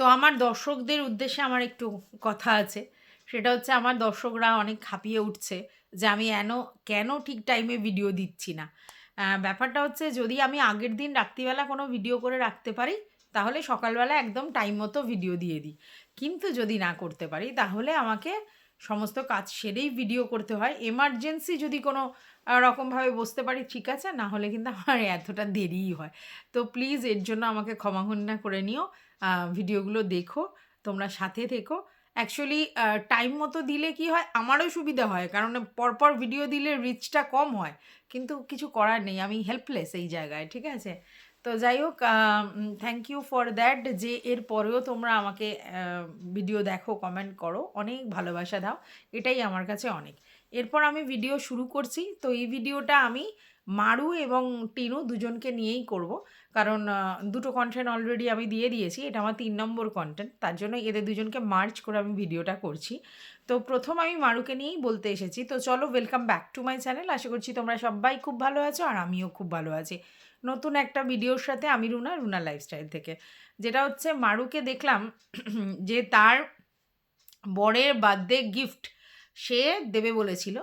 তো আমার দর্শকদের উদ্দেশ্যে আমার একটু কথা আছে। সেটা হচ্ছে আমার দর্শকরা অনেক খাপিয়ে উঠছে যে আমি এন, কেন ঠিক টাইমে ভিডিও দিচ্ছি না। ব্যাপারটা হচ্ছে যদি আমি আগের দিন রাত্রিবেলা কোনো ভিডিও করে রাখতে পারি, তাহলে সকালবেলা একদম টাইম মতো ভিডিও দিয়ে দিই। কিন্তু যদি না করতে পারি, তাহলে আমাকে সমস্ত কাজ সেরেই ভিডিও করতে হয়। এমার্জেন্সি যদি কোনো রকমভাবে বসতে পারি, ঠিক আছে, না হলে কিন্তু আমার এতটা দেরিই হয়। তো প্লিজ এর জন্য আমাকে ক্ষমাঘন্না করে নিও। ভিডিওগুলো দেখো, তোমরা সাথে থেকো। অ্যাকচুয়ালি টাইম মতো দিলে কি হয়? আমারও সুবিধা হয়, কারণ পরপর ভিডিও দিলে রিচটা কম হয়। কিন্তু কিছু করার নেই, আমি হেল্পলেস এই জায়গায়, ঠিক আছে? তো যাই হোক থ্যাংক ইউ ফর দ্যাট যে এর পরেও তোমরা আমাকে ভিডিও দেখো কমেন্ট করো, অনেক ভালোবাসা দাও, এটাই আমার কাছে অনেক। এরপর আমি ভিডিও শুরু করছি। তো এই ভিডিওটা আমি মারু এবং টিনু দুজনকে নিয়েই করব। কারণ দুটো কন্টেন্ট অলরেডি আমি দিয়ে দিয়েছি। এটা আমার তিন নম্বর কন্টেন্ট তার জন্য এদের দুজনকে মার্চ করে আমি ভিডিওটা করছি। তো প্রথম আমি মারুকে নিয়েই বলতে এসেছি। তো চলো welcome back to my channel আশা করছি তোমরা সবাই খুব ভালো আছো আর আমিও খুব ভালো আছি। নতুন একটা ভিডিওর সাথে আমি রুনা রুনা লাইফস্টাইল থেকে। যেটা হচ্ছে, মারুকে দেখলাম যে তার বরের বার্থডে গিফট সে দেবে বলেছিল।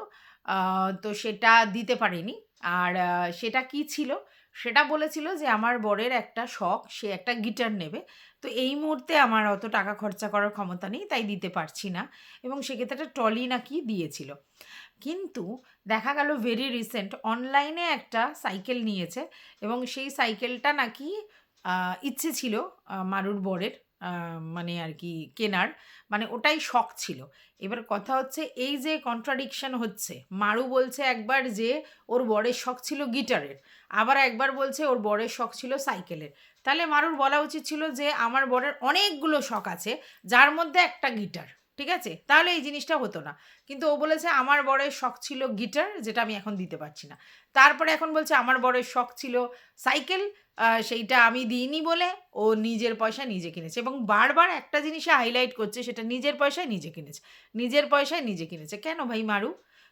তো সেটা দিতে পারেনি। আর সেটা কি ছিল? সেটা বলেছিল যে আমার বরের একটা শখ, সে একটা গিটার নেবে। তো এই মুহূর্তে আমার অত টাকা খরচা করার ক্ষমতা নেই, তাই দিতে পারছি না। এবং সেক্ষেত্রে একটা ট্রলি নাকি দিয়েছিল। কিন্তু দেখা গেল ভেরি রিসেন্ট অনলাইনে একটা সাইকেল নিয়েছে। এবং সেই সাইকেলটা নাকি ইচ্ছে ছিল মারুর বরের মানে আর কি কেনার। মানে ওটাই শখ ছিল। এবার কথা হচ্ছে, এই যে কন্ট্রাডিকশান হচ্ছে, মারু বলছে একবার যে ওর বরের শখ ছিল গিটারের, আবার একবার বলছে ওর বরের শখ ছিল সাইকেলের। তাহলে মারুর বলা উচিত ছিল যে, আমার বরের অনেকগুলো শখ আছে, যার মধ্যে একটা গিটার। ঠিক আছে? তাহলে এই জিনিসটা হতো না। কিন্তু ও বলেছে, আমার বরের শখ ছিল গিটার, যেটা আমি এখন দিতে পারছি না। তারপরে এখন বলছে, আমার বরের শখ ছিল সাইকেল সেইটা আমি দিইনি বলে ও নিজের পয়সায় নিজে কিনেছে। এবং বারবার একটা জিনিসে হাইলাইট করছে, সেটা নিজের পয়সায় নিজে কিনেছে। নিজের পয়সায় নিজে কিনেছে। কেন ভাই মারু?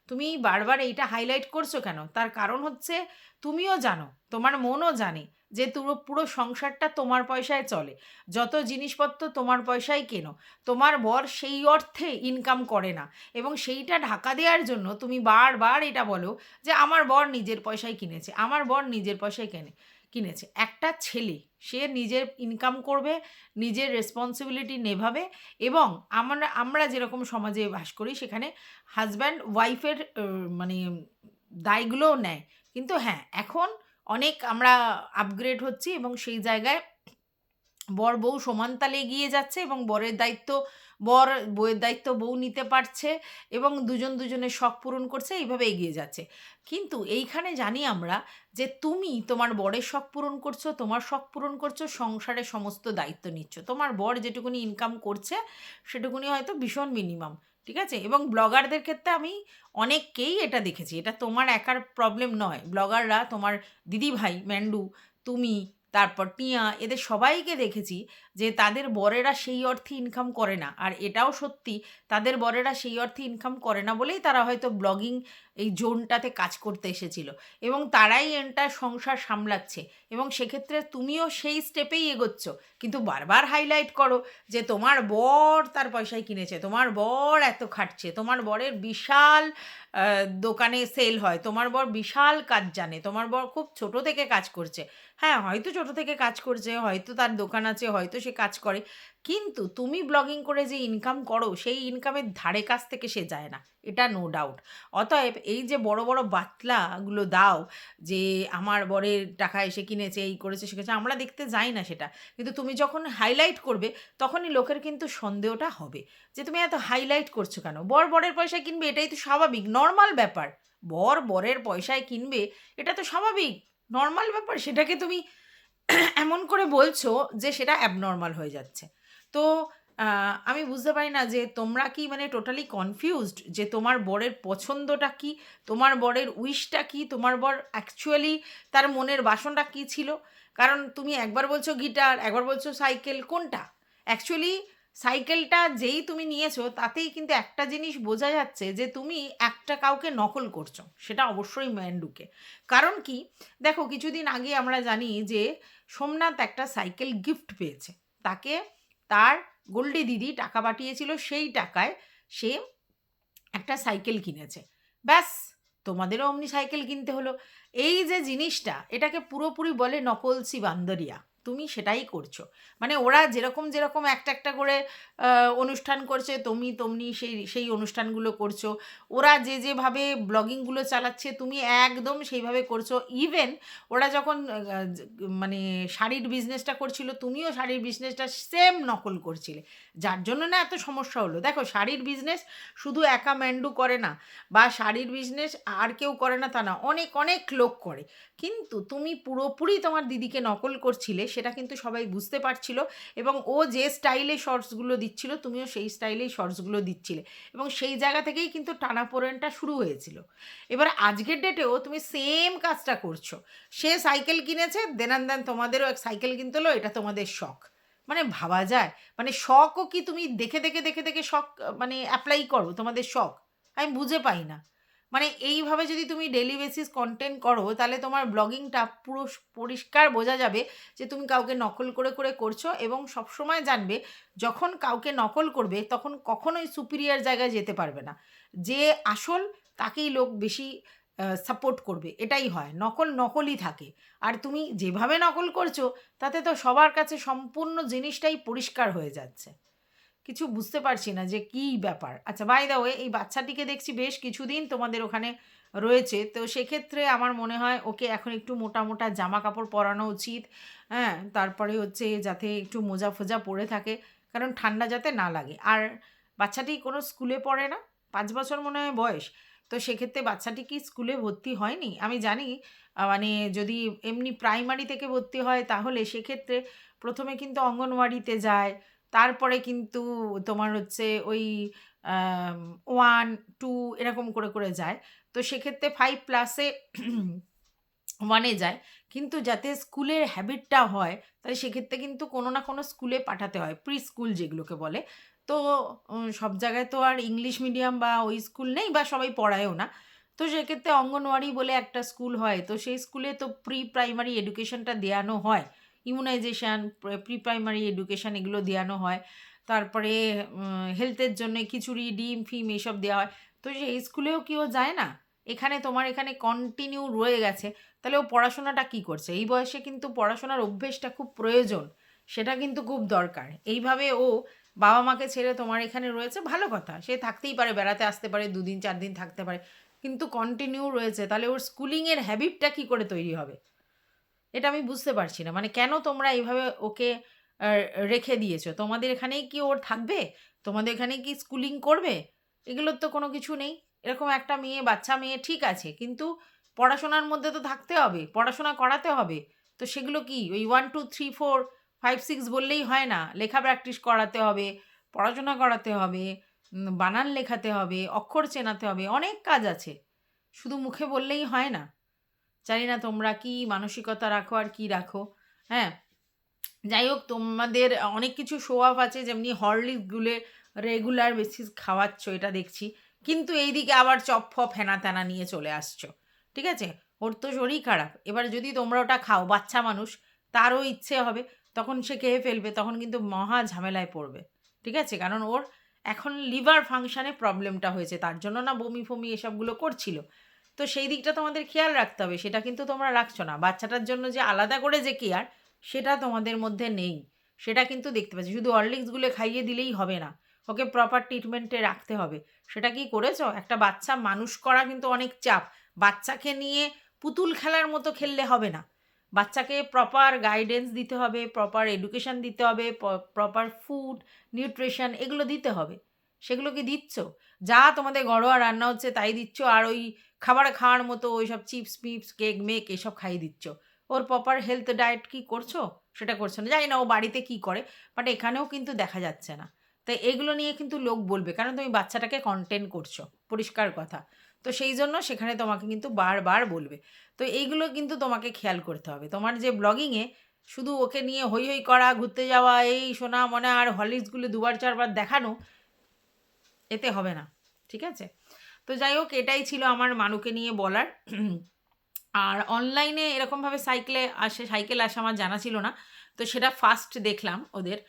তুমি বারবার এইটা হাইলাইট করছ কেন? তার কারণ হচ্ছে, তুমিও জানো, তোমার মনও জানে যে পুরো পুরো সংসারটা তোমার পয়সায় চলে। যত জিনিসপত্র তোমার পয়সায় কেনো, তোমার বর সেই অর্থে ইনকাম করে না। এবং সেইটা ঢাকা দেওয়ার জন্য তুমি বারবার এটা বলো যে, আমার বর নিজের পয়সায় কিনেছে, আমার বর নিজের পয়সায় কেনে, কিনেছে। একটা ছেলে, সে নিজের ইনকাম করবে, নিজের রেসপন্সিবিলিটি নেভাবে এবং আমরা আমরা যেরকম সমাজে বাস করি, সেখানে হাজব্যান্ড ওয়াইফের মানে দায়গুলোও নেয়। কিন্তু হ্যাঁ এখন অনেক আমরা আপগ্রেড হচ্ছি এবং সেই জায়গায় বর বউ সমান তালে এগিয়ে যাচ্ছে এবং বরের দায়িত্ব, বর বউয়ের দায়িত্ব বউ নিতে পারছে এবং দুজন দুজনের শখ পূরণ করছে, এইভাবে এগিয়ে যাচ্ছে। কিন্তু এইখানে জানি আমরা যে তুমি তোমার বরের শখ পূরণ করছ, তোমার শখ পূরণ করছ, সংসারে সমস্ত দায়িত্ব নিচ্ছ। তোমার বর যেটুকুনি ইনকাম করছে, সেটুকুনি হয়তো ভীষণ মিনিমাম ঠিক আছে? এবং ব্লগারদের ক্ষেত্রে আমি অনেককেই এটা দেখেছি। এটা তোমার একার প্রবলেম নয়। ব্লগাররা তোমার দিদিভাই, ম্যান্ডু, তুমি, তারপর টিয়া এদের সবাইকে দেখেছি। যে তাদের বরেরা সেই অর্থে ইনকাম করে না। আর এটাও সত্যি, তাদের বরেরা সেই অর্থে ইনকাম করে না বলেই তারা হয়তো ব্লগিং এই জোনটাতে কাজ করতে এসেছিল। এবং তারাই এন্টার সংসার সামলাচ্ছে। এবং সেক্ষেত্রে তুমিও সেই স্টেপেই এগোচ্ছ। কিন্তু বারবার হাইলাইট করো যে তোমার বর তার পয়সায় কিনেছে, তোমার বর এত খাটছে, তোমার বরের বিশাল দোকানে সেল হয়, তোমার বর বিশাল কাজ জানে, তোমার বর খুব ছোট থেকে কাজ করছে। হ্যাঁ হয়তো ছোট থেকে কাজ করছে, হয়তো তার দোকান আছে, হয়তো সে কাজ করে। কিন্তু তুমি ব্লগিং করে যে ইনকাম করো, সেই ইনকামের ধারে কাছ থেকে সে যায় না। এটা নো ডাউট অতএব এই যে বড় বড় বাতলাগুলো দাও যে আমার বরের টাকা এসে কিনেছে, এই করেছে, সে করেছে, আমরা দেখতে যাই না সেটা। কিন্তু তুমি যখন হাইলাইট করবে, তখনই লোকের কিন্তু সন্দেহটা হবে যে তুমি এত হাইলাইট করছ কেন? বর বরের পয়সা কিনবে, এটাই তো স্বাভাবিক নর্মাল ব্যাপার। বর বরের পয়সায় কিনবে, এটা তো স্বাভাবিক। নর্মাল ব্যাপার, সেটাকে তুমি এমন করে বলছো যে সেটা অ্যাবনর্মাল হয়ে যাচ্ছে। তো আমি বুঝতে পারি না যে তোমরা কি মানে টোটালি কনফিউজড যে তোমার বরের পছন্দটা কি, তোমার বরের উইশটা কি, তোমার বর অ্যাকচুয়ালি তার মনের বাসনটা কি ছিল? কারণ তুমি একবার বলছো গিটার, একবার বলছো সাইকেল, কোনটা? অ্যাকচুয়ালি সাইকেলটা যেই তুমি নিয়েছো, তাতেই কিন্তু একটা জিনিস বোঝা যাচ্ছে যে তুমি একটা কাউকে নকল করছ। সেটা অবশ্যই ম্যান্ডুকে। কারণ কি? দেখো, কিছুদিন আগে আমরা জানি যে সোমনাথ একটা সাইকেল গিফট পেয়েছে। তাকে তার গোল্ডি দিদি টাকা পাঠিয়েছিল, সেই টাকায় সে একটা সাইকেল কিনেছে। ব্যাস, তোমাদেরও অমনি সাইকেল কিনতে হলো। এই যে জিনিসটা, এটাকে পুরোপুরি বলে নকলসি বান্দরিয়া। তুমি সেটাই করছ। মানে ওরা যেরকম যেরকম একটা একটা করে অনুষ্ঠান করছে, তুমি তমনি সেই সেই অনুষ্ঠানগুলো করছ। ওরা যে যেভাবে ব্লগিংগুলো চালাচ্ছে, তুমি একদম সেইভাবে করছ। ইভেন ওরা যখন মানে শাড়ির বিজনেসটা করছিল, তুমিও শাড়ির বিজনেসটা সেম নকল করছিলে। যার জন্য না এত সমস্যা হলো। দেখো, শাড়ির বিজনেস শুধু একা ম্যান্ডু করে না, বা শাড়ির বিজনেস আর কেউ করে না তা না, অনেক অনেক লোক করে। কিন্তু তুমি পুরোপুরি তোমার দিদিকে নকল করছিলে সেটা কিন্তু সবাই বুঝতে পারছিল এবং ও যে স্টাইলে শর্টসগুলো দিচ্ছিল, তুমিও সেই স্টাইলেই শর্টসগুলো দিচ্ছিলে এবং সেই জায়গা থেকেই কিন্তু টানাপোড়েনটা শুরু হয়েছিল। এবার আজকের ডেটেও তুমি সেম কাজটা করছ। সে সাইকেল কিনেছে দেনান দেন তোমাদেরও এক সাইকেল কিনতে হলো, এটা তোমাদের শখ। মানে ভাবা যায় মানে শখও কি তুমি দেখে দেখে দেখে দেখে শখ মানে অ্যাপ্লাই করো, তোমাদের শখ? আমি বুঝে পাই না। মানে এইভাবে যদি তুমি ডেলি বেসিস কন্টেন্ট করো, তাহলে তোমার ব্লগিংটা পুরো পরিষ্কার বোঝা যাবে যে তুমি কাউকে নকল করে করে করছ এবং সবসময় জানবে যখন কাউকে নকল করবে তখন কখনোই সুপিরিয়ার জায়গায় যেতে পারবে না। যে আসল তাকেই লোক বেশি সাপোর্ট করবে, এটাই হয়। নকল নকলই থাকে। আর তুমি যেভাবে নকল করছ, তাতে তো সবার কাছে সম্পূর্ণ জিনিসটাই পরিষ্কার হয়ে যাচ্ছে। কিছু বুঝতে পারছি না যে কী ব্যাপার। আচ্ছা বাই দা ওয়ে এই বাচ্চাটিকে দেখছি বেশ কিছুদিন তোমাদের ওখানে রয়েছে। তো সেক্ষেত্রে আমার মনে হয় ওকে এখন একটু মোটা মোটা জামা কাপড় পরানো উচিত হ্যাঁ? তারপরে হচ্ছে যাতে একটু মোজা ফোজা পরে থাকে, কারণ ঠান্ডা যাতে না লাগে। আর বাচ্চাটি কোনো স্কুলে পড়ে না, পাঁচ বছর মনে হয় বয়স। তো সেক্ষেত্রে বাচ্চাটি কি স্কুলে ভর্তি হয়নি? আমি জানি মানে যদি এমনি প্রাইমারি থেকে ভর্তি হয়, তাহলে সেক্ষেত্রে প্রথমে কিন্তু অঙ্গনওয়াড়িতে যায় তারপরে কিন্তু তোমার হচ্ছে ওই ওয়ান টু এরকম করে করে যায়। তো সেক্ষেত্রে ফাইভ প্লাসে ওয়ানে যায়। কিন্তু যাতে স্কুলের হ্যাবিটটা হয়, তাহলে সেক্ষেত্রে কিন্তু কোনো না কোনো স্কুলে পাঠাতে হয় প্রি স্কুল যেগুলোকে বলে। তো সব জায়গায় তো আর ইংলিশ মিডিয়াম বা ওই স্কুল নেই বা সবাই পড়ায়ও না। তো সেক্ষেত্রে অঙ্গনওয়াড়ি বলে একটা স্কুল হয়। তো সেই স্কুলে তো প্রি প্রাইমারি এডুকেশনটা দেওয়ানো হয়। ইমিউনাইজেশান প্রি প্রাইমারি এডুকেশান এগুলো দেওয়ানো হয়। তারপরে হেলথের জন্য খিচুড়ি, ডিম, ফিম এসব দেওয়া হয়। তো সেই স্কুলেও কি ও যায় না। এখানে তোমার এখানে কন্টিনিউ রয়ে গেছে। তাহলে ও পড়াশোনাটা কি করছে? এই বয়সে কিন্তু পড়াশোনার অভ্যেসটা খুব প্রয়োজন। সেটা কিন্তু খুব দরকার। এইভাবে ও বাবা মাকে ছেড়ে তোমার এখানে রয়েছে, ভালো কথা। সে থাকতেই পারে, বেড়াতে আসতে পারে, দুদিন চার দিন থাকতে পারে। কিন্তু কন্টিনিউ রয়েছে। তাহলে ওর স্কুলিংয়ের হ্যাবিটটা কি করে তৈরি হবে? এটা আমি বুঝতে পারছি না। মানে কেন তোমরা এইভাবে ওকে রেখে দিয়েছ? তোমাদের এখানেই কি ওর থাকবে? তোমাদের এখানেই কি স্কুলিং করবে? এগুলোর তো কোনো কিছু নেই। এরকম একটা মেয়ে, বাচ্চা মেয়ে ঠিক আছে, কিন্তু পড়াশোনার মধ্যে তো থাকতে হবে, পড়াশোনা করাতে হবে। তো সেগুলো কি? ওই one two three four five six বললেই হয় না। লেখা প্র্যাকটিস করাতে হবে, পড়াশোনা করাতে হবে বানান লেখাতে হবে, অক্ষর চেনাতে হবে, অনেক কাজ আছে। শুধু মুখে বললেই হয় না। জানি না তোমরা কি মানসিকতা রাখো আর কি রাখো হ্যাঁ? যাই হোক, তোমাদের অনেক কিছু শো অফ আছে, যেমনি হরলিক্সগুলো রেগুলার বেসিস খাওয়াচ্ছ, এটা দেখছি। কিন্তু এইদিকে আবার চপ ফপ হেনা তেনা নিয়ে চলে আসছো, ঠিক আছে? ওর তো শরীর খারাপ। এবার যদি তোমরা ওটা খাও, বাচ্চা মানুষ, তারও ইচ্ছে হবে, তখন সে খেয়ে ফেলবে, তখন কিন্তু মহা ঝামেলায় পড়বে, ঠিক আছে? কারণ ওর এখন লিভার ফাংশানে প্রবলেমটা হয়েছে, তার জন্য না বমি ফমি এসবগুলো করছিল। তো সেই দিকটা তোমাদের খেয়াল রাখতে হবে। সেটা কিন্তু তোমরা রাখছো না। বাচ্চাটার জন্য যে আলাদা করে যে কেয়ার সেটা তোমাদের মধ্যে নেই। সেটা কিন্তু দেখতে পাচ্ছি। শুধু অরলিক্সগুলো খাইয়ে দিলেই হবে না। ওকে প্রপার ট্রিটমেন্টে রাখতে হবে। সেটা কি করেছ? একটা বাচ্চা মানুষ করা কিন্তু অনেক চাপ। বাচ্চাকে নিয়ে পুতুল খেলার মতো খেললে হবে না। বাচ্চাকে প্রপার গাইডেন্স দিতে হবে প্রপার এডুকেশন দিতে হবে প্রপার ফুড নিউট্রিশন এগুলো দিতে হবে। সেগুলো কি দিচ্ছ? যা তোমাদের ঘরোয়া রান্না হচ্ছে তাই দিচ্ছ, আর ওই খাবার খাওয়ার মতো ওই সব চিপস পিপস কেক মেক এসব খাইয়ে দিচ্ছ। ওর প্রপার হেলথ ডায়েট কি করছ? সেটা করছ না। জানি না ও বাড়িতে কি করে বাট এখানেও কিন্তু দেখা যাচ্ছে না। তাই এগুলো নিয়ে কিন্তু লোক বলবে, কারণ তুমি বাচ্চাটাকে কন্টেন্ট করছ, পরিষ্কার কথা। তো সেই জন্য সেখানে তোমাকে কিন্তু বারবার বলবে। তো এইগুলো কিন্তু তোমাকে খেয়াল করতে হবে। তোমার যে ব্লগিংয়ে শুধু ওকে নিয়ে হই হই করা, ঘুরতে যাওয়া, এই শোনা মনে, আর হলিক্সগুলো দুবার চারবার দেখানো, এতে হবে না। ঠিক আছে? তো যাই হোক, এটাই ছিল আমার মানুকে নিয়ে বলার। আর অনলাইনে এরকমভাবে সাইকেলে আসে সাইকেল আসে আমার জানা ছিল না। তো সেটা ফার্স্ট দেখলাম ওদের।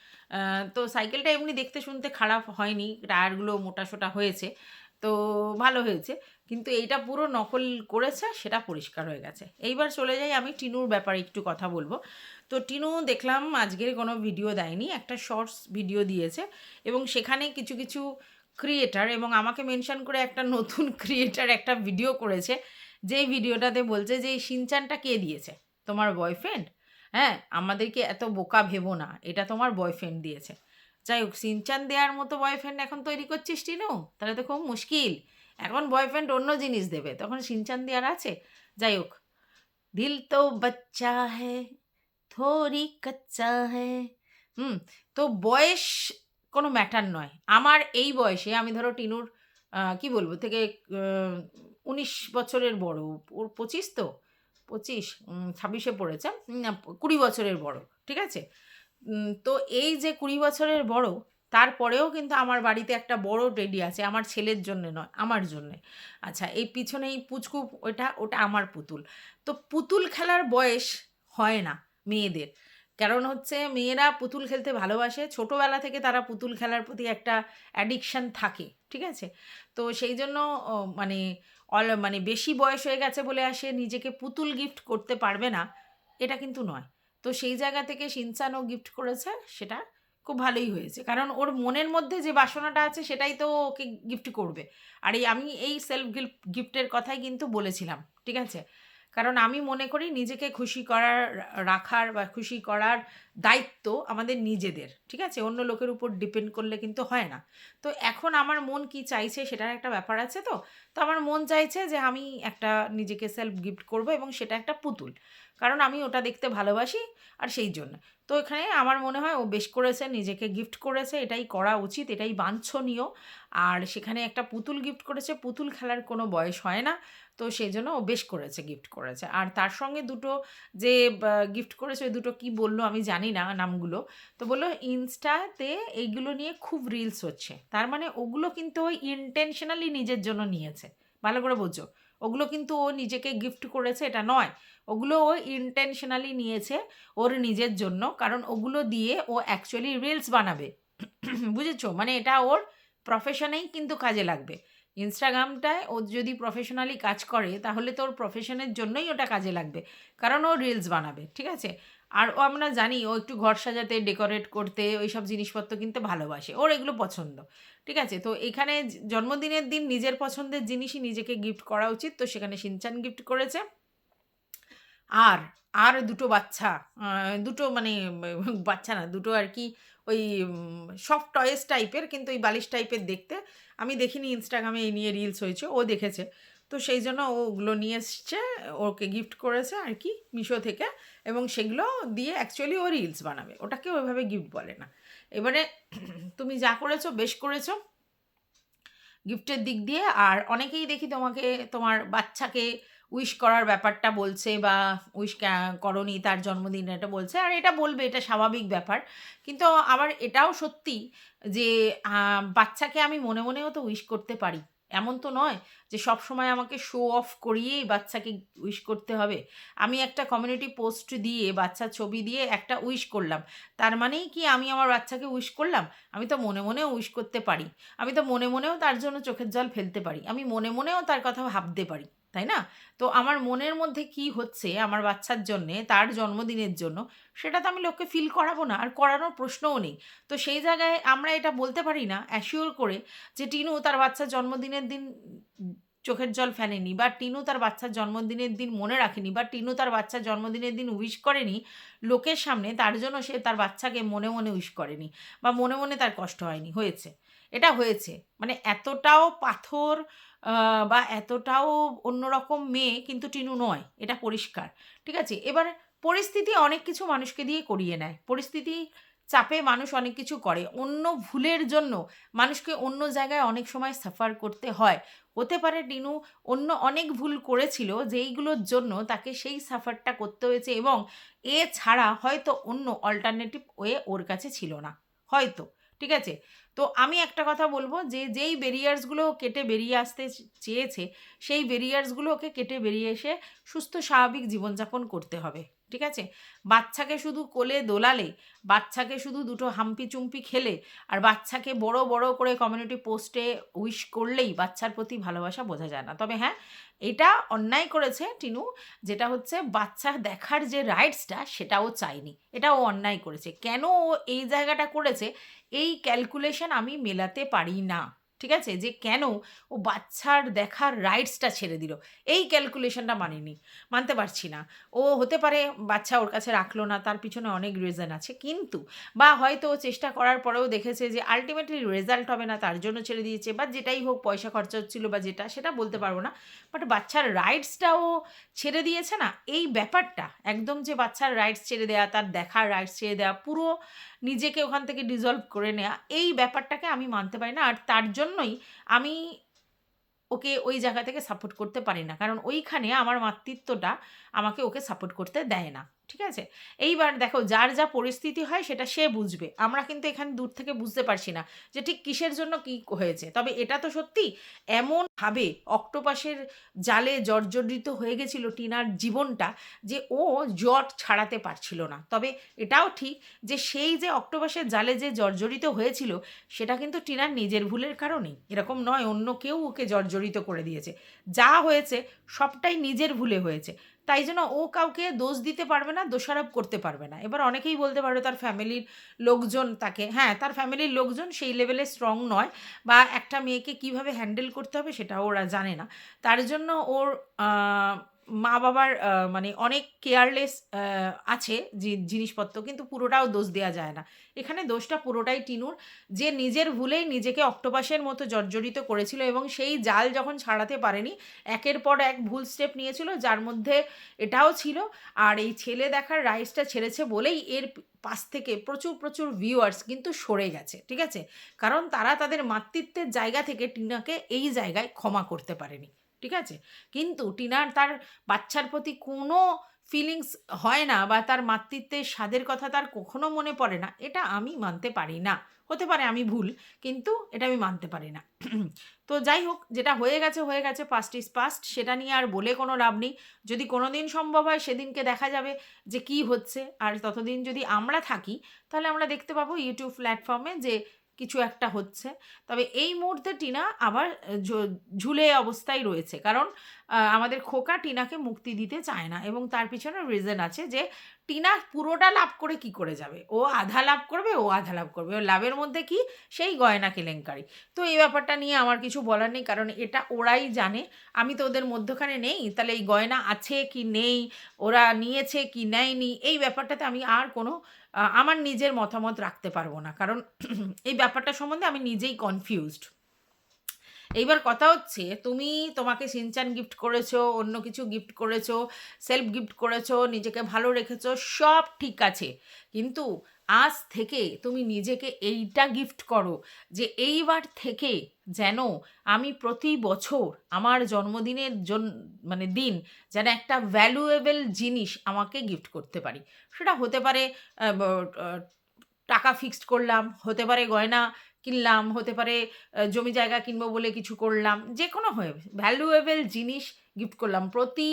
তো সাইকেলটা এমনি দেখতে শুনতে খারাপ হয়নি, টায়ারগুলো মোটা সোটা হয়েছে। তো ভালো হয়েছে। কিন্তু এইটা পুরো নকল করেছে সেটা পরিষ্কার হয়ে গেছে। এইবার চলে যাই আমি টিনুর ব্যাপারে একটু কথা বলব। তো টিনু দেখলাম আজকের কোনো ভিডিও দেয়নি, একটা শর্টস ভিডিও দিয়েছে। এবং সেখানে কিছু কিছু ক্রিয়েটার এবং আমাকে মেনশন করে একটা নতুন ক্রিয়েটার একটা ভিডিও করেছে, যেই ভিডিওটাতে বলছে যে, এই সিনচানটা কে দিয়েছে? তোমার বয়ফ্রেন্ড হ্যাঁ আমাদেরকে এত বোকা ভেবো না, এটা তোমার বয়ফ্রেন্ড দিয়েছে। যাই হোক, সিনচান দেওয়ার মতো বয়ফ্রেন্ড এখন তৈরি করছিস টিনু? তাহলে তো খুব মুশকিল। এখন বয়ফ্রেন্ড অন্য জিনিস দেবে, তখন সিনচান দেওয়ার আছে। যাই হোক, দিল তো বাচ্চা হ্যাঁ থোড়ি কাচ্চা হ্যাঁ হুম, তো বয়স কোনো ম্যাটার নয়। আমার এই বয়সে আমি ধরো টিনুর কি বলব, থেকে উনিশ বছরের বড়। ওর পঁচিশ তো? পঁচিশ ছাব্বিশে পড়েছে। কুড়ি বছরের বড়, ঠিক আছে? তো এই যে কুড়ি বছরের বড়, তারপরেও কিন্তু আমার বাড়িতে একটা বড় টেডি আছে, আমার ছেলের জন্য নয়, আমার জন্যে। আচ্ছা এই পিছনে এই পুচকু ওটা ওটা আমার পুতুল। তো পুতুল খেলার বয়স হয় না মেয়েদের। কারণ হচ্ছে মেয়েরা পুতুল খেলতে ভালোবাসে। ছোটোবেলা থেকে তারা পুতুল খেলার প্রতি একটা অ্যাডিকশান থাকে, ঠিক আছে? তো সেই জন্য মানে অল মানে বেশি বয়স হয়ে গেছে বলে আসে নিজেকে পুতুল গিফট করতে পারবে না, এটা কিন্তু নয়। তো সেই জায়গা থেকে সিনচানও গিফট করেছে, সেটা খুব ভালোই হয়েছে। কারণ ওর মনের মধ্যে যে বাসনাটা আছে, সেটাই তো ওকে গিফট করবে। আর এই, আমি এই সেলফ গিফট গিফটের কথাই কিন্তু বলেছিলাম, ঠিক আছে? কারণ আমি মনে করি নিজেকে খুশি করার, রাখার বা খুশি করার দায়িত্ব আমাদের নিজেদের, ঠিক আছে? অন্য লোকের উপর ডিপেন্ড করলে কিন্তু হয় না। তো এখন আমার মন কি চাইছে সেটার একটা ব্যাপার আছে তো। তো আমার মন চাইছে যে আমি একটা নিজেকে সেলফ গিফট করব এবং সেটা একটা পুতুল। কারণ আমি ওটা দেখতে ভালোবাসি আর সেই জন্য। তো এখানে আমার মনে হয় ও বেশ করেছে, নিজেকে গিফট করেছে, এটাই করা উচিত, এটাই বাঞ্ছনীয়। আর সেখানে একটা পুতুল গিফট করেছে, পুতুল খেলার কোনো বয়স হয় না। তো সেই জন্য ও বেশ করেছে গিফট করেছে। আর তার সঙ্গে দুটো যে গিফট করেছে, ওই দুটো কি বলল আমি জানি না নামগুলো। তো বলল, ইনস্টাতে এইগুলো নিয়ে খুব রিলস হচ্ছে। তার মানে ওগুলো কিন্তু ওই ইন্টেনশনালি নিজের জন্য নিয়েছে। ভালো করে বোঝো। ওগুলো কিন্তু ও নিজেকে গিফট করেছে, এটা নয়। ওগুলো ও ইন্টেনশনালি নিয়েছে ওর নিজের জন্য। কারণ ওগুলো দিয়ে ও অ্যাকচুয়ালি রিলস বানাবে। বুঝেছ? মানে এটা ওর প্রফেশনেই কিন্তু কাজে লাগবে। ইনস্টাগ্রামটায় ও যদি প্রফেশনালি কাজ করে, তাহলে তো ওর প্রফেশনের জন্যই ওটা কাজে লাগবে। কারণ ও রিলস বানাবে, ঠিক আছে? আর ও আমরা জানি, ও একটু ঘর সাজাতে ডেকোরেট করতে ওই সব জিনিসপত্র কিনতে ভালোবাসে। ওর এগুলো পছন্দ, ঠিক আছে? তো এখানে জন্মদিনের দিন নিজের পছন্দের জিনিসই নিজেকে গিফট করা উচিত। তো সেখানে সিনচান গিফট করেছে। আর আর দুটো বাচ্চা দুটো মানে বাচ্চা না, দুটো আর কি ওই সফট টয়েস টাইপের কিন্তু ওই বালিশ টাইপের দেখতে। আমি দেখিনি ইনস্টাগ্রামে এই নিয়ে রিলস হয়েছে, ও দেখেছে। তো সেই জন্য ওগুলো নিয়ে এসছে, ওকে গিফট করেছে আর কি মিশো থেকে, এবং সেগুলো দিয়ে অ্যাকচুয়ালি ও রিলস বানাবে। ওটাকে ওইভাবে গিফট বলে না। এবারে তুমি যা করেছ, বেশ করেছ। গিফটের দিক দিয়ে, আর অনেকেই দেখি তোমাকে, তোমার বাচ্চাকে উইশ করার ব্যাপারটা বলছে বা উইশ করনি তার জন্মদিন এটা বলছে। আর এটা বলবে, এটা স্বাভাবিক ব্যাপার। কিন্তু আবার এটাও সত্যি যে বাচ্চাকে আমি মনে মনেও তো উইশ করতে পারি। এমন তো নয় যে সব সময় আমাকে শো অফ করিয়েই বাচ্চাকে উইশ করতে হবে। আমি একটা কমিউনিটি পোস্ট দিয়ে বাচ্চার ছবি দিয়ে একটা উইশ করলাম। তার মানেই কি আমি আমার বাচ্চাকে উইশ করলাম? আমি তো মনে মনেও উইশ করতে পারি। আমি তো মনে মনেও তার জন্য চোখের জল ফেলতে পারি। আমি মনে মনেও তার কথা ভাবতে পারি, তাই না? তো আমার মনের মধ্যে কি হচ্ছে আমার বাচ্চার জন্যে, তার জন্মদিনের জন্য, সেটা তো আমি লোককে ফিল করাবো না, আর করানোর প্রশ্নও নেই। তো সেই জায়গায় আমরা এটা বলতে পারি না অ্যাসিওর করে যে টিনু তার বাচ্চার জন্মদিনের দিন চোখের জল ফেলেনি বা টিনু তার বাচ্চার জন্মদিনের দিন মনে রাখেনি বা টিনু তার বাচ্চার জন্মদিনের দিন উইশ করেনি, লোকের সামনে তার জন্য সে তার বাচ্চাকে মনে মনে উইশ করেনি বা মনে মনে তার কষ্ট হয়নি। হয়েছে। এটা হয়েছে। মানে এতটাও পাথর বা এতটাও অন্যরকম মেয়ে কিন্তু টিনু নয়। এটা পরিষ্কার। ঠিক আছে? এবার পরিস্থিতি অনেক কিছু মানুষকে দিয়ে করিয়ে নেয়। পরিস্থিতি চাপে মানুষ অনেক কিছু করে। অন্য ভুলের জন্য মানুষকে অন্য জায়গায় অনেক সময় সাফার করতে হয়। হতে পারে টিনু অন্য অনেক ভুল করেছিল, যেইগুলোর জন্য তাকে সেই সাফারটা করতে হয়েছে এবং এ ছাড়া হয়তো অন্য অল্টারনেটিভ ওয়ে ওর কাছে ছিল না। হয়তো, ঠিক আছে? তো আমি একটা কথা বলব যে, যেই ব্যারিয়ার্সগুলো কেটে বেরিয়ে আসতে চেয়েছে, সেই ব্যারিয়ার্সগুলো ওকে কেটে বেরিয়ে এসে সুস্থ স্বাভাবিক জীবনযাপন করতে হবে। ঠিক আছে? বাচ্চাকে শুধু কোলে দোলালে, বাচ্চাকে শুধু দুটো হাম্পি চুম্পি খেলে, আর বাচ্চাকে বড় বড় করে কমিউনিটি পোস্টে উইশ করলেই বাচ্চার প্রতি ভালোবাসা বোঝা যায় না। তবে হ্যাঁ এটা অন্যায় করেছে টিনু, যেটা হচ্ছে বাচ্চা দেখার যে রাইটসটা সেটাও চায়নি। এটা ও অন্যায় করেছে। কেন ও এই জায়গাটা করেছে? এই ক্যালকুলেশন আমি মেলাতে পারি না। ঠিক আছে? যে কেন ও বাচ্চার দেখার রাইটসটা ছেড়ে দিল? এই ক্যালকুলেশনটা মানিনি। মানতে পারছি না। ও হতে পারে বাচ্চা ওর কাছে রাখল না, তার পিছনে অনেক রিজন আছে। কিন্তু বা হয়তো চেষ্টা করার পরেও দেখেছে যে আলটিমেটলি রেজাল্ট হবে না, তার জন্য ছেড়ে দিয়েছে বা যেটাই হোক, পয়সা খরচা হচ্ছিল বা যেটা, সেটা বলতে পারব না। বাট বাচ্চার রাইটসটাও ছেড়ে দিয়েছে না? এই ব্যাপারটা, একদম যে বাচ্চার রাইটস ছেড়ে দেওয়া তার দেখার রাইটস ছেড়ে দেওয়া পুরো নিজেকে ওখান থেকে ডিজলভ করে নেওয়া এই ব্যাপারটাকে আমি মানতে পারি না। আর তার জন্যই আমি ওকে ওই জায়গা থেকে সাপোর্ট করতে পারি না। কারণ ওইখানে আমার মাতৃত্বটা আমাকে ওকে সাপোর্ট করতে দেয় না। ঠিক আছে? এইবার দেখো, যার যা পরিস্থিতি হয় সেটা সে বুঝবে। আমরা কিন্তু এখানে দূর থেকে বুঝতে পারছি না যে ঠিক কিসের জন্য কি হয়েছে। তবে এটা তো সত্যি, এমনভাবে অক্টোপাসের জালে জর্জরিত হয়ে গেছিল টিনার জীবনটা যে ও জট ছাড়াতে পারছিল না। তবে এটাও ঠিক যে সেই যে অক্টোপাসের জালে যে জর্জরিত হয়েছিল, সেটা কিন্তু টিনার নিজের ভুলের কারণেই। এরকম নয়, অন্য কেউ ওকে জর্জরিত করে দিয়েছে। যা হয়েছে সবটাই নিজের ভুলে হয়েছে। তাই জন্য ও কাউকে দোষ দিতে পারবে না, দোষারোপ করতে পারবে না। এবার অনেকেই বলতে পারবে তার ফ্যামিলির লোকজন তাকে হ্যাঁ তার ফ্যামিলির লোকজন সেই লেভেলে স্ট্রং নয় বা একটা মেয়েকে কীভাবে হ্যান্ডেল করতে হবে সেটা ওরা জানে না। তার জন্য ওর মা বাবার মানে অনেক কেয়ারলেস আছে জিনিসপত্র, কিন্তু পুরোটাও দোষ দেওয়া যায় না। এখানে দোষটা পুরোটাই টিনুর। যে নিজের ভুলেই নিজেকে অক্টোপাসের মতো জর্জরিত করেছিল এবং সেই জাল যখন ছাড়াতে পারেনি, একের পর এক ভুল স্টেপ নিয়েছিল, যার মধ্যে এটাও ছিল। আর এই ছেলে দেখার রাইসটা ছেড়েছে বলেই এর পাশ থেকে প্রচুর প্রচুর ভিউয়ার্স কিন্তু সরে গেছে, ঠিক আছে? কারণ তারা তাদের মাতৃত্বের জায়গা থেকে টিনাকে এই জায়গায় ক্ষমা করতে পারেনি। ঠিক আছে? কিন্তু টিনার, তার বাচ্চার প্রতি কোনো ফিলিংস হয় না বা তার মাতৃত্বের স্বাদের কথা তার কখনো মনে পড়ে না। এটা আমি মানতে পারি না। হতে পারে আমি ভুল, কিন্তু এটা আমি মানতে পারি না। তো যাই হোক, যেটা হয়ে গেছে হয়ে গেছে পাস্ট ইজ পাস্ট সেটা নিয়ে আর বলে কোনো লাভ নেই। যদি কোনো দিন সম্ভব হয়, সেদিনকে দেখা যাবে যে কি হচ্ছে। আর ততদিন যদি আমরা থাকি, তাহলে আমরা দেখতে পাবো ইউটিউব প্ল্যাটফর্মে যে কিছু একটা হচ্ছে। তবে এই মুহূর্তে টিনা আবার ঝুলে অবস্থায় রয়েছে। কারণ আমাদের খোকা টিনাকে মুক্তি দিতে চায় না এবং তার পিছনে রিজন আছে যে টিনা পুরোটা লাভ করে কি করে যাবে? ও আধা লাভ করবে, ও আধা লাভ করবে। ও লাভের মধ্যে কি? সেই গয়না কেলেঙ্কারি। তো এই ব্যাপারটা নিয়ে আমার কিছু বলার নেই, কারণ এটা ওরাই জানে। আমি তো ওদের মধ্যখানে নেই, তাহলে এই গয়না আছে কি নেই? ওরা নিয়েছে কি নেয়নি? এই ব্যাপারটাতে আমি আর কোনো আমার নিজের মতামত রাখতে পারব না। কারণ এই ব্যাপারটা সম্বন্ধে আমি নিজেই কনফিউজড এইবার কথা হচ্ছে, তুমি তোমাকে সিনচান গিফট করেছ, অন্য কিছু গিফট করেছ, সেলফ গিফট করেছ, নিজেকে ভালো রেখেছো, সব ঠিক আছে। কিন্তু আজ থেকে তুমি নিজেকে এইটা গিফট করো যে এইবার থেকে যেন আমি প্রতি বছর আমার জন্মদিনের জন মানে দিন যেন একটা ভ্যালুয়েবল জিনিস আমাকে গিফট করতে পারি। সেটা হতে পারে টাকা ফিক্সড করলাম, হতে পারে গয়না কিনলাম, হতে পারে জমি জায়গা কিনবো বলে কিছু করলাম যে কোনো হয়ে ভ্যালুয়েবল জিনিস গিফট করলাম। প্রতি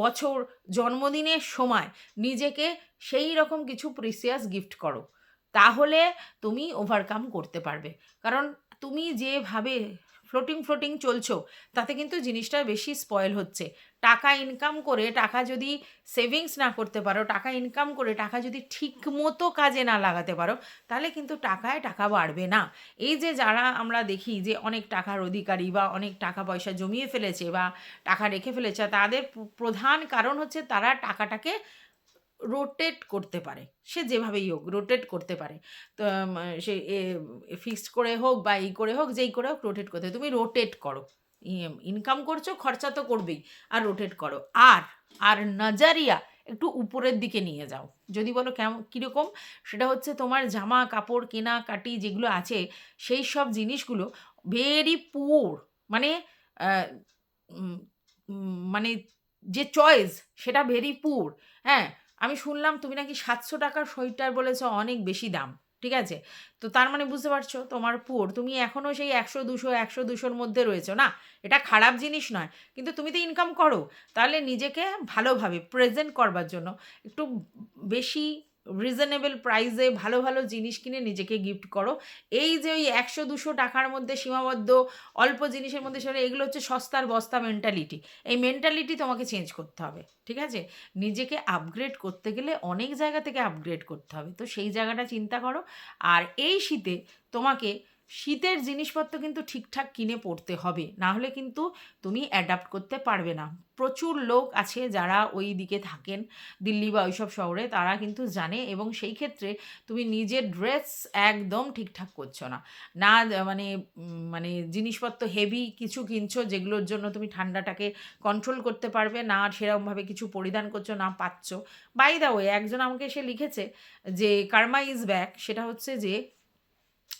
বছর জন্মদিনের সময় নিজেকে সেই রকম কিছু প্রিসিয়াস গিফট করো। তাহলে তুমি ওভারকাম করতে পারবে। কারণ তুমি যেভাবে ফ্লোটিং ফ্লোটিং চলছো, তাতে কিন্তু জিনিসটা বেশি স্পয়েল হচ্ছে। টাকা ইনকাম করে টাকা যদি সেভিংস না করতে পারো, টাকা ইনকাম করে টাকা যদি ঠিক মতো কাজে না লাগাতে পারো, তাহলে কিন্তু টাকায় টাকা বাড়বে না। এই যে যারা আমরা দেখি যে অনেক টাকার অধিকারী বা অনেক টাকা পয়সা জমিয়ে ফেলেছে বা টাকা রেখে ফেলেছে, তাদের প্রধান কারণ হচ্ছে তারা টাকাটাকে রোটেট করতে পারে। সে যেভাবেই হোক রোটেট করতে পারে। তো সে ফিক্সড করে হোক বা এই করে হোক, যেই করে হোক রোটেট করতে তুমি রোটেট করো। ইনকাম করছ, খরচা তো করবেই, আর রোটেট করো। আর আর নজারিয়া, একটু উপরের দিকে নিয়ে যাও। যদি বলো কেমন কীরকম, সেটা হচ্ছে তোমার জামা, কাপড় কেনাকাটি যেগুলো আছে, সেই সব জিনিসগুলো ভেরি পুর মানে মানে যে চয়েস সেটা ভেরি পুর হ্যাঁ আমি শুনলাম তুমি নাকি সাতশো টাকার সোয়েটার বলেছ, অনেক বেশি দাম। ঠিক আছে? তো তার মানে বুঝতে পারছ? তোমার পুর, তুমি এখনও সেই একশো, দুশো, একশো, দুশোর মধ্যে রয়েছে, না? এটা খারাপ জিনিস নয়, কিন্তু তুমি তো ইনকাম করো। তাহলে নিজেকে ভালোভাবে প্রেজেন্ট করবার জন্য একটু বেশি রিজনেবল প্রাইসে ভালো ভালো জিনিস কিনে নিজেকে গিফট করো। এই যে ওই একশো, দুশো টাকার মধ্যে সীমাবদ্ধ, অল্প জিনিসের মধ্যে সেটা, এগুলো হচ্ছে সস্তার বস্তা মেন্টালিটি এই মেন্টালিটি তোমাকে চেঞ্জ করতে হবে, ঠিক আছে? নিজেকে আপগ্রেড করতে গেলে অনেক জায়গা থেকে আপগ্রেড করতে হবে। তো সেই জায়গাটা চিন্তা করো। আর এই শীতে তোমাকে শীতের জিনিসপত্র কিন্তু ঠিকঠাক কিনে পড়তে হবে। না হলে কিন্তু তুমি অ্যাডাপ্ট করতে পারবে না। প্রচুর লোক আছে যারা ওই দিকে থাকেন, দিল্লি বা ওইসব শহরে, তারা কিন্তু জানে এবং সেই ক্ষেত্রে তুমি নিজের ড্রেস একদম ঠিকঠাক করছ না। না মানে মানে জিনিসপত্র হেভি কিছু কিনছো যেগুলোর জন্য তুমি ঠান্ডাটাকে কন্ট্রোল করতে পারবে, না সেরকমভাবে কিছু পরিধান করছ, না পাচ্ছ। বাই দা ওয়ে একজন আমাকে এসে লিখেছে যে কার্মা ইজ ব্যাক সেটা হচ্ছে যে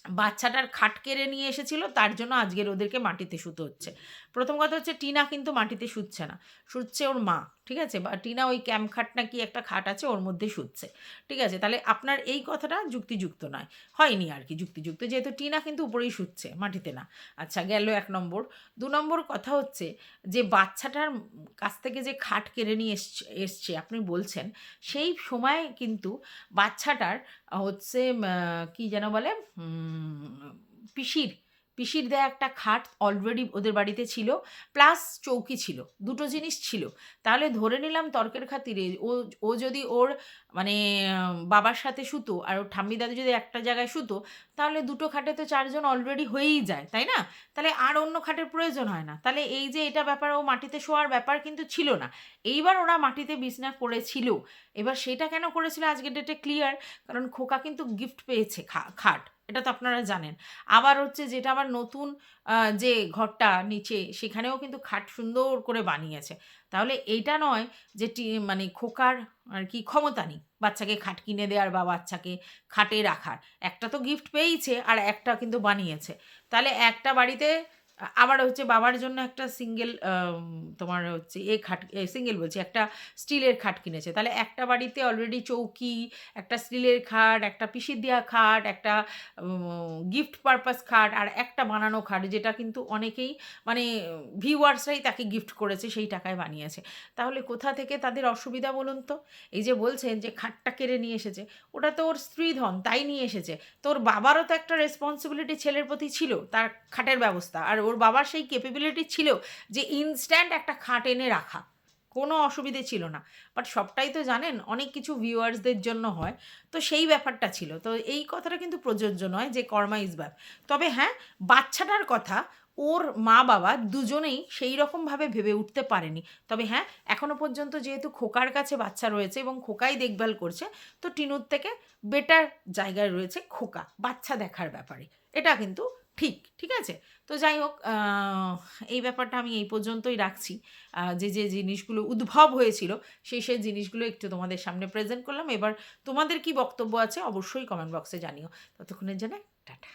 বাচ্চাটার খাট কেড়ে নিয়ে এসেছিল তার জন্য আজকের ওদেরকে মাটিতে শুতে হচ্ছে। প্রথম কথা হচ্ছে টিনা কিন্তু মাটিতে শুচ্ছে না। শুচ্ছে ওর মা, ঠিক আছে? বা টিনা ওই ক্যাম্প খাট না কি একটা খাট আছে, ওর মধ্যে শুচ্ছে, ঠিক আছে? তাহলে আপনার এই কথাটা যুক্তিযুক্ত নয়। হয়নি আর কি যুক্তিযুক্ত, যেহেতু টিনা কিন্তু উপরেই শুচ্ছে, মাটিতে না। আচ্ছা গেল এক নম্বর। দু নম্বর কথা হচ্ছে যে বাচ্চাটার কাছ থেকে যে খাট কেড়ে নিয়ে এসছে আপনি বলছেন, সেই সময় কিন্তু বাচ্চাটার হচ্ছে কি যেন বলে পিসির পিসির দেয়া একটা খাট অলরেডি ওদের বাড়িতে ছিল প্লাস চৌকি ছিল, দুটো জিনিস ছিল। তাহলে ধরে নিলাম তর্কের খাতিরে, ও ও যদি ওর মানে বাবার সাথে শুতো আর ওর ঠাম্মি দাদু যদি একটা জায়গায় শুতো তাহলে দুটো খাটে তো চারজন অলরেডি হয়েই যায়, তাই না? তাহলে আর অন্য খাটের প্রয়োজন হয় না। তাহলে এই যে এটা ব্যাপার, ও মাটিতে শোয়ার ব্যাপার কিন্তু ছিল না। এইবার ওরা মাটিতে বিছনা করেছিল। এবার সেটা কেন করেছিল আজকের ডেটে ক্লিয়ার কারণ খোকা কিন্তু গিফট পেয়েছে খাট। এটা তো আপনারা জানেন। আবার হচ্ছে যেটা আবার নতুন যে ঘরটা নিচে সেখানেও কিন্তু খাট সুন্দর করে বানিয়েছে। তাহলে এইটা নয় যে মানে খোকার আর কি ক্ষমতা নেই বাচ্চাকে খাট কিনে দেওয়ার বা বাচ্চাকে খাটে রাখার। একটা তো গিফট পেয়েছে আর একটা কিন্তু বানিয়েছে। তাহলে একটা বাড়িতে আবার হচ্ছে বাবার জন্য একটা সিঙ্গেল তোমার হচ্ছে এ খাট সিঙ্গেল বলছি, একটা স্টিলের খাট কিনেছে। তাহলে একটা বাড়িতে অলরেডি চৌকি, একটা স্টিলের খাট, একটা পিসির দেওয়া খাট, একটা গিফট পারপাস খাট আর একটা বানানো খাট, যেটা কিন্তু অনেকেই মানে ভিউয়ার্সরাই তাকে গিফট করেছে, সেই টাকায় বানিয়েছে। তাহলে কোথা থেকে তাদের অসুবিধা বলুন তো? এই যে বলছেন যে খাটটা কেড়ে নিয়ে এসেছে, ওটা তো ওর স্ত্রীধন, তাই নিয়ে এসেছে। তোর বাবারও তো একটা রেসপন্সিবিলিটি ছেলের প্রতি ছিল, তার খাটের ব্যবস্থা। আর ওর বাবার সেই ক্যাপেবিলিটি ছিল যে ইনস্ট্যান্ট একটা খাট এনে রাখা। কোনো অসুবিধে ছিল না। বাট সবটাই তো জানেন, অনেক কিছু ভিউয়ার্সদের জন্য হয়। তো সেই ব্যাপারটা ছিল। তো এই কথাটা কিন্তু প্রযোজ্য নয় যে কর্মা ইজ ব্যাপ তবে হ্যাঁ বাচ্চাটার কথা ওর মা বাবা দুজনেই সেই রকমভাবে ভেবে উঠতে পারেনি। তবে হ্যাঁ এখনও পর্যন্ত যেহেতু খোকার কাছে বাচ্চা রয়েছে এবং খোকাই দেখভাল করছে, তো টিনুর থেকে বেটার জায়গায় রয়েছে খোকা, বাচ্চা দেখার ব্যাপারে। এটা কিন্তু ঠিক ঠিক আছে? তো যাই হোক এই ব্যাপারটা আমি এই পর্যন্তই রাখছি। যে যে জিনিসগুলো উদ্ভব হয়েছিল, সেই সেই জিনিসগুলো একটু তোমাদের সামনে প্রেজেন্ট করলাম। এবার তোমাদের কি বক্তব্য আছে অবশ্যই কমেন্ট বক্সে জানিও। ততক্ষণের জন্য টাটা।